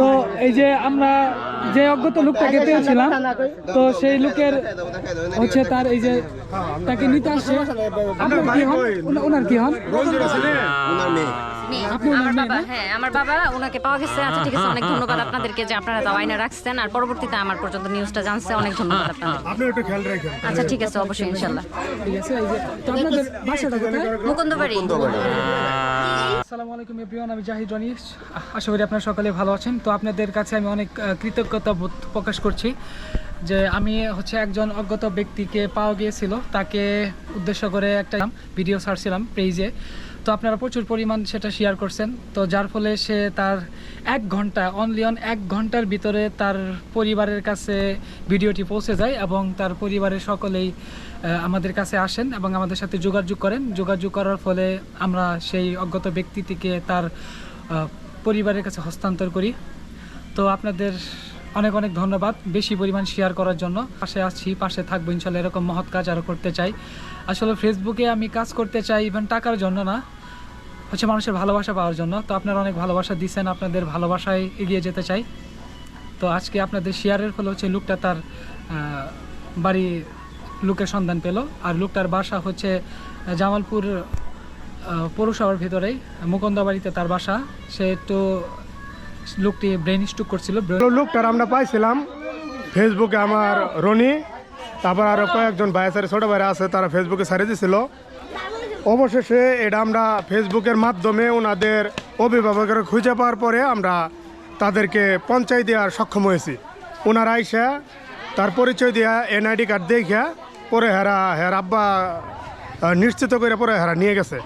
তো এই যে আমরা যে অজ্ঞত লোকটাকে পেয়েছিলাম তো সেই লোকের হচ্ছে তার এই যে তাকে নিতে আসছে। আপনার কি হন? ওনার কি হন? মেয়ে। আপনি ওনার আমার বাবা হ্যাঁ আমার বাবা ওনাকে পাওয়া গেছে। আচ্ছা ঠিক আছে অনেক ধন্যবাদ আপনাদেরকে যে আপনারা দাও আইনা রাখছেন। আর পরবর্তীতে আমার পর্যন্ত নিউজটা জানছে অনেক ধন্যবাদ আপনাদের। আপনি একটু খেয়াল রাখেন। আচ্ছা ঠিক আছে অবশ্যই ইনশাল্লাহ। ঠিক আছে এই যে তো আপনাদের বাসাটা কোথায়? মুকুন্দ বাড়ি আসসালামু আলাইকুম এভরিওয়ান, আমি জাহিদ রনি। আশা করি আপনারা সকালে ভালো আছেন। তো আপনাদের কাছে আমি অনেক কৃতজ্ঞতা প্রকাশ করছি। যে আমি হচ্ছে একজন অজ্ঞত ব্যক্তিকে পাওয়া গিয়েছিল, তাকে উদ্দেশ্য করে একটা ভিডিও ছাড়ছিলাম পেজে তো আপনারা প্রচুর পরিমাণ সেটা শেয়ার করছেন। তো যার ফলে সে তার এক ঘণ্টা অনলি অন এক ঘণ্টার ভিতরে তার পরিবারের কাছে ভিডিওটি পৌঁছে যায় এবং তার পরিবারের সকলেই আমাদের কাছে আসেন এবং আমাদের সাথে যোগাযোগ করেন। যোগাযোগ করার ফলে আমরা সেই অজ্ঞত ব্যক্তিটিকে তার পরিবারের কাছে হস্তান্তর করি। তো আপনাদের অনেক অনেক ধন্যবাদ। বেশি পরিমাণ শেয়ার করার জন্য। পাশে আছি পাশে থাকব, ইনশাল্লাহ এরকম মহৎ কাজ আরও করতে চাই। আসলে ফেসবুকে আমি কাজ করতে চাই ইভেন টাকার জন্য না, হচ্ছে মানুষের ভালোবাসা পাওয়ার জন্য। তো আপনারা অনেক ভালোবাসা দিচ্ছেন আপনাদের ভালোবাসায় এগিয়ে যেতে চাই। তো আজকে আপনাদের শেয়ারের ফলে হচ্ছে লুকটা তার বাড়ি লুকের সন্ধান পেল। আর লুকটার বাসা হচ্ছে জামালপুর পৌরসভার ভিতরেই মুকুন্দা বাড়িতে তার বাসা। সে একটু লোকটি ব্রেন স্ট্রোক করছিল লোকটার আমরা পাইছিলাম ফেসবুকে আমার রনি, তারপর আরও কয়েকজন বাইসারি ছোটো ভাইরা আছে, তারা ফেসবুকে ছাড়িয়ে দিয়েছিল অবশেষে এটা আমরা ফেসবুকের মাধ্যমে ওনাদের অভিভাবকের খুঁজে পাওয়ার পরে আমরা তাদেরকে পঞ্চায়েত দেওয়ার সক্ষম হয়েছি। ওনারা আইসা, তার পরিচয় দিয়া এনআইডি কার্ড দেখা পরে হেরা, হের আব্বা নিশ্চিত করে পরে হেরা নিয়ে গেছে।